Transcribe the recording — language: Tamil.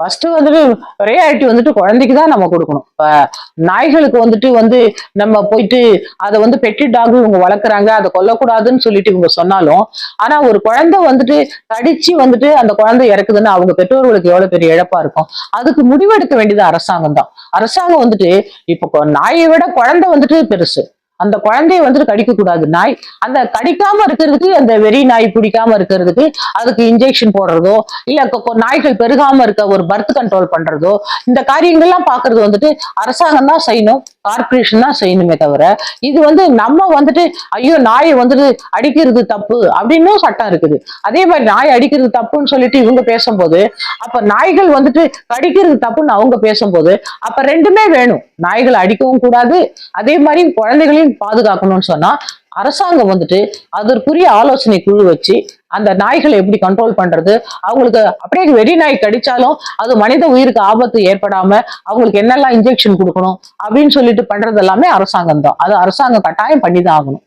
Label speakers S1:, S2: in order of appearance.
S1: ஃபர்ஸ்ட் வந்துட்டு ரியாலிட்டி வந்துட்டு குழந்தைக்கு தான் நம்ம கொடுக்கணும். இப்போ நாய்களுக்கு வந்துட்டு வந்து நம்ம போயிட்டு அதை வந்து பெட்டி டாக் இவங்க வளர்க்குறாங்க அதை கொல்லக்கூடாதுன்னு சொல்லிட்டு இவங்க சொன்னாலும் ஆனா ஒரு குழந்தை வந்துட்டு கடிச்சு வந்துட்டு அந்த குழந்தை இறக்குதுன்னு அவங்க பெற்றோர்களுக்கு எவ்வளவு பெரிய இழப்பா இருக்கும்? அதுக்கு முடிவெடுக்க வேண்டியது அரசாங்கம் தான். அரசாங்கம் வந்துட்டு இப்போ நாயை விட குழந்தை வந்துட்டு பெருசு. அந்த குழந்தைய வந்துட்டு கடிக்க கூடாது. நாய் அந்த கடிக்காம இருக்கிறதுக்கு அந்த வெறி நாய் பிடிக்காம இருக்கிறதுக்கு அதுக்கு இன்ஜெக்ஷன் போடுறதோ இல்ல நாய்கள் பெருகாம இருக்க ஒரு பர்த் கண்ட்ரோல் பண்றதோ இந்த காரியங்கள்லாம் பாக்குறது வந்துட்டு அரசாங்கம் தான் செய்யணும். கார்பரேஷன் தான் செய்யணுமே தவிர இது வந்து நம்ம வந்துட்டு ஐயோ நாயை வந்துட்டு அடிக்கிறது தப்பு அப்படின்னும் சட்டம் இருக்குது. அதே மாதிரி நாய் அடிக்கிறது தப்புன்னு சொல்லிட்டு இவங்க பேசும்போது அப்ப நாய்கள் வந்துட்டு கடிக்கிறது தப்புன்னு அவங்க பேசும்போது அப்ப ரெண்டுமே வேணும். நாய்கள் அடிக்கவும் கூடாது. அதே மாதிரி குழந்தைகளையும் பாதுகாக்கணும்னு சொன்னா அரசாங்கம் வந்துட்டு அதற்குரிய ஆலோசனை குழு வச்சு அந்த நாய்களை எப்படி கண்ட்ரோல் பண்றது? அவங்களுக்கு அப்படியே வெறி நாய் கடிச்சாலும் அது மனித உயிருக்கு ஆபத்து ஏற்படாம அவங்களுக்கு என்னெல்லாம் இன்ஜெக்ஷன் கொடுக்கணும் அப்படின்னு சொல்லிட்டு பண்றது எல்லாமே அரசாங்கம் தான் அது அரசாங்கம் கட்டாயம் பண்ணி தான் ஆகணும்.